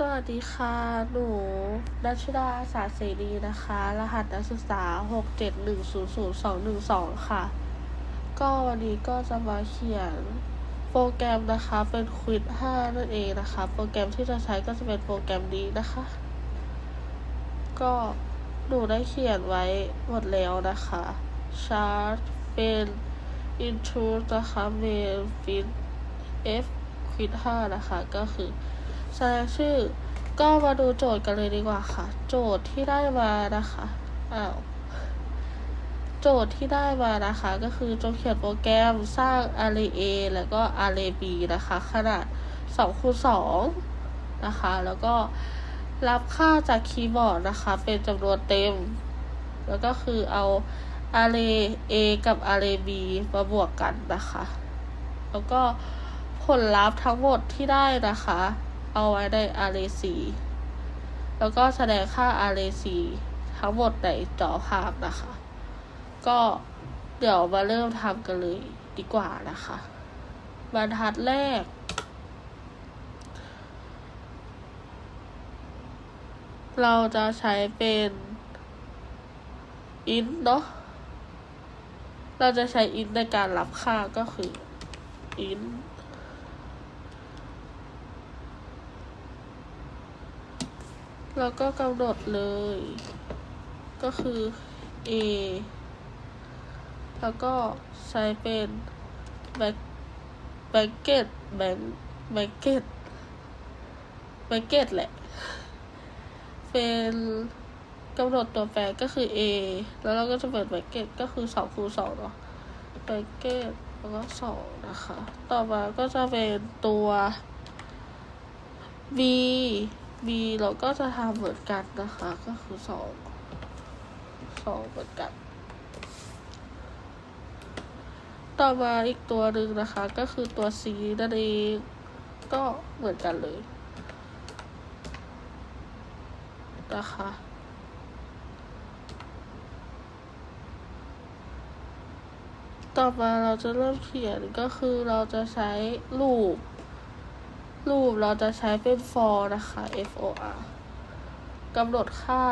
สวัสดีค่ะ หนูดัชดาสาเสรีนะคะ รหัสนักศึกษา 6 7 1 0 0 2 1 2ค่ะ ก็วันนี้ก็จะมาเขียนโปรแกรมนะคะ เป็นควิด5นั่นเองนะคะ โปรแกรมที่จะใช้ก็จะเป็นโปรแกรมนี้นะคะ ก็หนูได้เขียนไว้หมดแล้วนะคะ chart เป็น intro นะคะ main fit f ควิด5นะคะ ก็คือ แสดงชื่อ ก็มาดูโจทย์กันเลยดีกว่าค่ะ โจทย์ที่ได้มานะคะอ้าวโจทย์ที่ได้มานะคะ ก็คือจงเขียนโปรแกรมสร้าง array A แล้วก็ array B นะคะ ขนาด2คูณ2นะคะ แล้วก็รับค่าจากคีย์บอร์ดนะคะ เป็นจำนวนเต็ม แล้วก็คือเอา array A กับ array B มาบวกกันนะคะ แล้วก็ผลลัพธ์ทั้งหมดที่ได้นะคะ เอาไว้ใน array C แล้วก็แสดงค่า array C ทั้งหมดในจอภาพนะคะ ก็เดี๋ยวมาเริ่มทำกันเลยดีกว่านะคะ บรรทัดแรก เราจะใช้เป็น int เนาะเราจะใช้ int ในการรับค่าก็คือ int แล้วก็กำหนดเลย ก็คือ a แล้วก็ใช้เป็น back bracket bank bracket bracket แหละ เป็นกำหนดตัวแปรก็คือ a แล้วเราก็จะเปิด bracket ก็คือ2คูณ2เนาะ bracket แล้วก็2นะคะ ต่อมาก็จะเป็นตัว b b เราก็จะทำเหมือนกันนะคะ ก็คือสองสองเหมือนกัน ต่อมาอีกตัวหนึ่งนะคะ ก็คือตัว c นั่นเองก็เหมือนกันเลยนะคะต่อมาเราจะเริ่มเขียนก็คือเราจะใช้ลูป รูปเราจะใช้เป็น for นะคะ f o r กำหนดค่า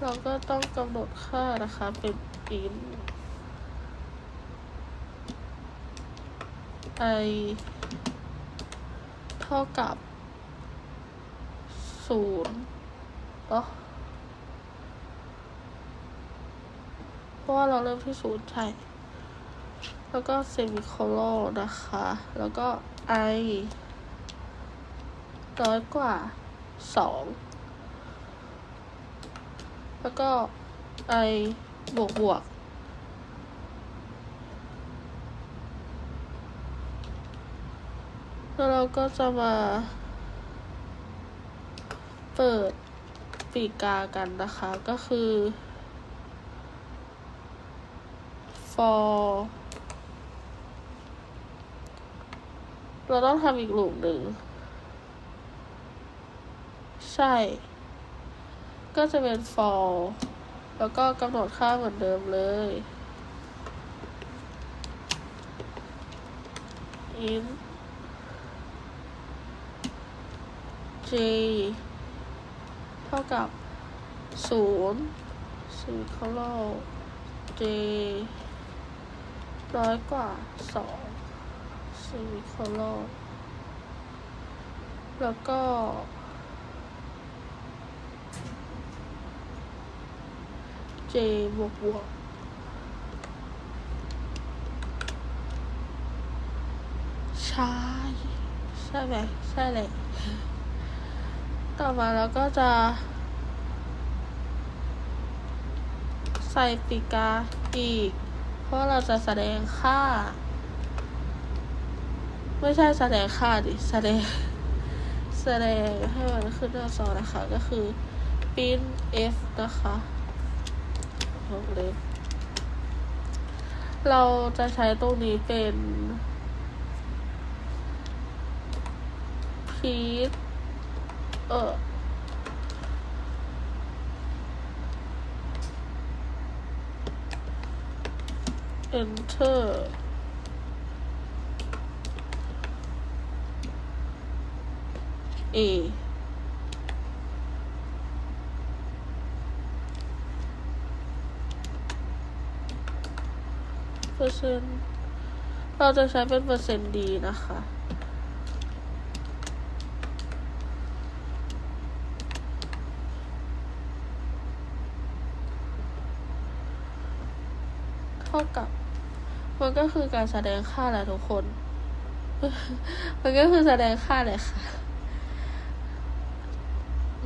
เราก็ต้องกำหนดค่านะคะเป็น int i เท่ากับศูนย์เนาะเพราะว่าเราเริ่มที่ศูนย์ใช่ แล้วก็เซมิโคโลนะคะ แล้วก็ i น้อยกว่าสองแล้วก็ i บวกบวกแล้วเราก็จะมา เปิดปีกากันนะคะ ก็คือ for เราต้องทำอีกลูปหนึ่ง ใช่ ก็จะเป็น for แล้วก็กำหนดค่าเหมือนเดิมเลย in j เท่ากับศูนย์สี่เขาเล่า j น้อยกว่าสอง เซมิโคโลนแล้วก็ J บวกบวกใช่ใช่ไหมใช่เลยต่อมาเราก็จะ ใส่ปีกาอีก เพราะเราจะแสดงค่า ไม่ใช่แสดงค่าดิแสดงแสดงให้มันขึ้นหน้าจอนะคะ ก็คือ pin f นะคะวงเล็บเราจะใช้ตรงนี้เป็น print เออ enter A เปอร์เซ็นต์เราจะใช้เป็นเปอร์เซ็นต์ดีนะคะ เท่ากับ มันก็คือการแสดงค่าแหละทุกคน มันก็คือแสดงค่าเลยค่ะ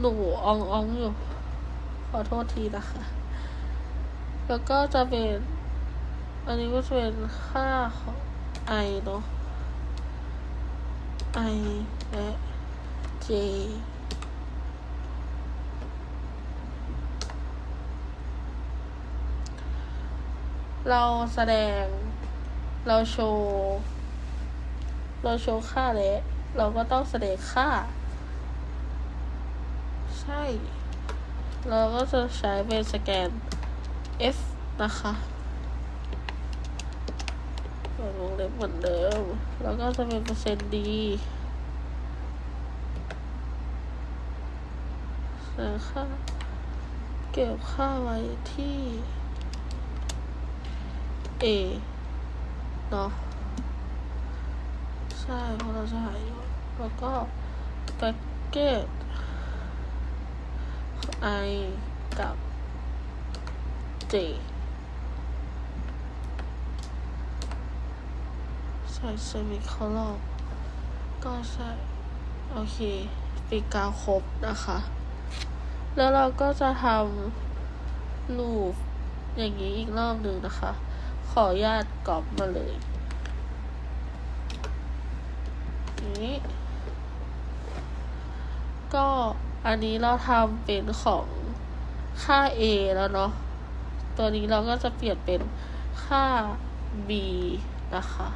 หนูอองอองอยู่ ขอโทษทีนะคะ แล้วก็จะเป็น อันนี้ก็จะเป็นค่าของ i เนาะ i และ j เราแสดง เราโชว์ เราโชว์ค่าและ เราก็ต้องแสดงค่า ใช่ เราก็จะใช้เป็นสแกน F นะคะเปิดวงเล็บเหมือนเดิม แล้วก็จะเป็นเปอร์เซ็นต์ดีเสียค่าเก็บค่าไว้ที่ A เนาะใช่เพราะเราจะหายแล้วก็แพ็กเกจ I กับ J ใส่เซมิคอลอนก็ใส่ โอเคปีกาครบนะคะ แล้วเราก็จะทำลูปอย่างนี้อีกรอบหนึ่งนะคะ ขออนุญาตกรอบมาเลยนี้ก็ อันนี้เราทำเป็นของค่า A แล้วเนาะ ตัวนี้เราก็จะเปลี่ยนเป็นค่า B นะคะ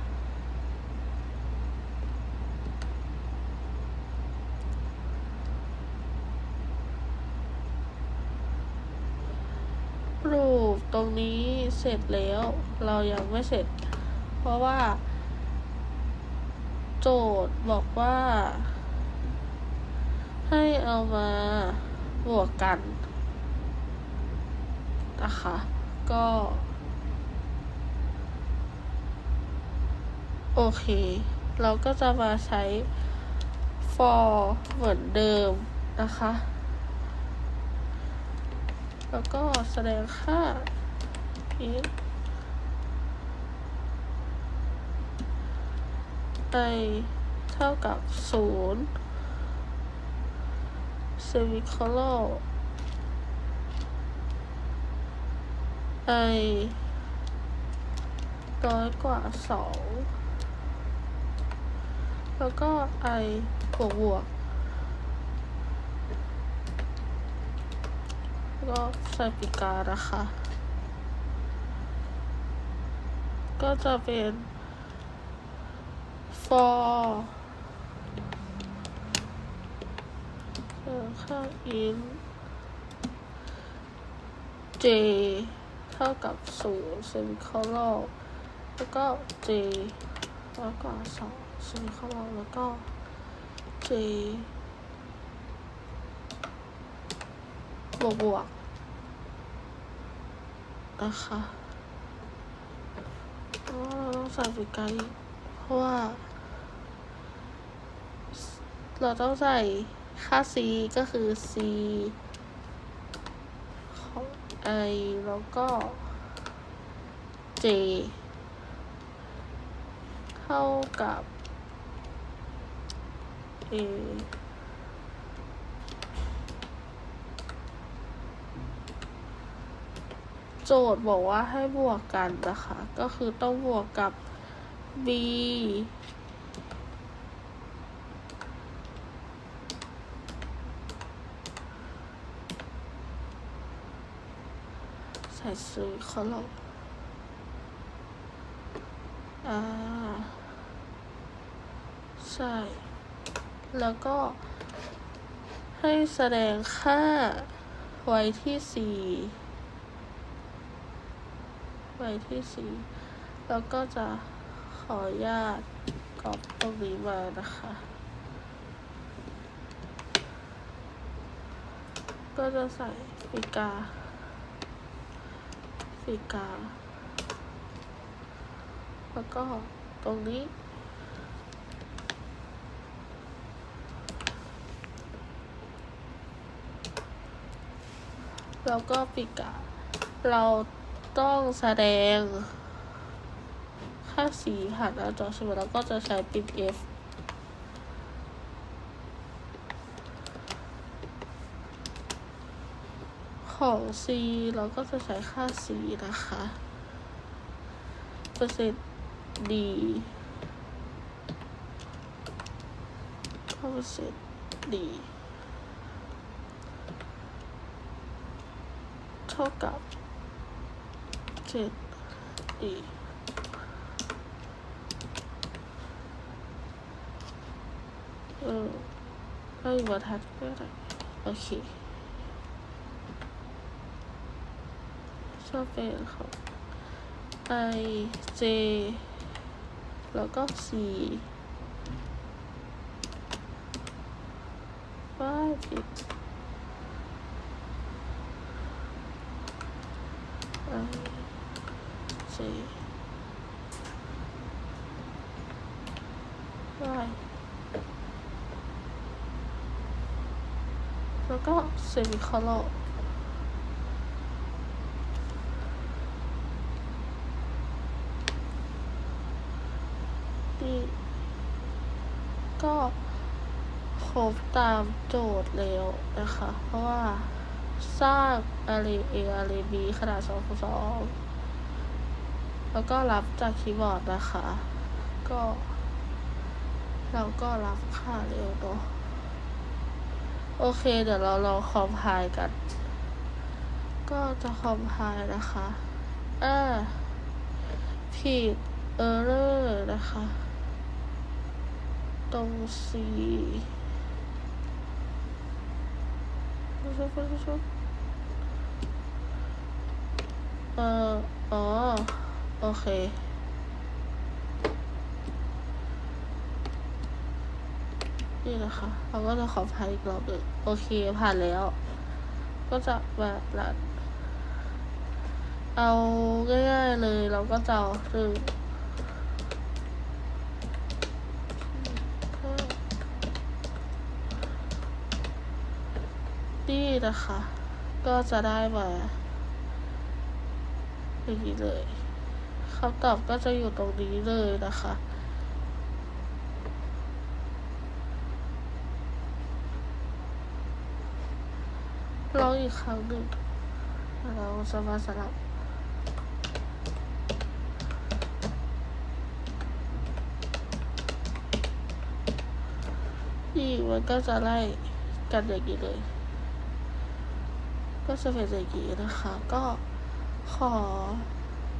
รูปตรงนี้เสร็จแล้ว เรายังไม่เสร็จ เพราะว่า โจทย์บอกว่า ให้เอามาบวกกันนะคะ ก็ โอเค เราก็จะมาใช้ for เหมือนเดิมนะคะ แล้วก็แสดงค่า is i เท่ากับศูนย์ semicolon i น้อยกว่าสองแล้วก็ i บวกบวกแล้วก็ใส่ปีกานะคะ ก็จะเป็น for เอ่อค่า in j เท่ากับศูนย์ semicolon แล้วก็ j น้อยกว่าสอง semicolon แล้วก็ j บวกบวกนะคะเราต้องใส่ปีกาอีเพราะว่า เราต้องใส่ ค่า c ก็คือ c ของ i แล้วก็ j เท่ากับ a โจทย์บอกว่าให้บวกกันนะคะ ก็คือต้องบวกกับ b ซื้อเขาหรอกอ่า ใช่ แล้วก็ ให้แสดงค่าไว้ที่สี่ไว้ที่สี่แล้วก็จะขออนุญาตกรอบตรงนี้มานะคะ ก็จะใส่ปีกา ปีกา แล้วก็ตรงนี้ แล้วก็ปีกา เราต้องแสดงค่าสีผ่านหน้าจอใช่ไหมแล้วก็จะใช้ปิด F ของ C เราก็จะใช้ค่า C นะคะ เปอร์เซ็นต์ D เปอร์เซ็นต์ D เท่ากับเจ็ด D เออเอาอีกบรรทัดก็ได้โอเค ชอบเป็นของ I J แล้วก็ C ว้ายผิด I J ว้ายแล้วก็เซมิคอลอนนี่ก็ครบตามโจทย์แล้วนะคะ เพราะว่าสร้าง a r r a A array B ขนาด2คูณ2แล้วก็รับจากคีย์บอร์ดนะคะ ก็ เราก็รับค่าเร็วเนาะโอเค เดี๋ยวเราลองคอมไพล์กัน ก็จะคอมไพล์นะคะอ่าผิด error นะคะ ตรง C เอ่ออ๋อ โอเค นี่นะคะเราก็จะขอพายอีกรอบหนึ่งโอเค ผ่านแล้ว ก็จะแบบเอาง่ายๆเลย เราก็จะเอาหนึ่งห้า นี่นะคะ ก็จะได้มาอย่างนี้เลยคำตอบก็จะอยู่ตรงนี้เลยนะคะ ลองอีกครั้งหนึ่งเราจะมาสลับนี่มันก็จะไล่กันอย่างนี้เลย ก็จะเป็นอย่างนี้นะคะ ก็ขอ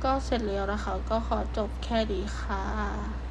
ก็เสร็จแล้วนะคะ ก็ขอจบแค่นี้ค่ะ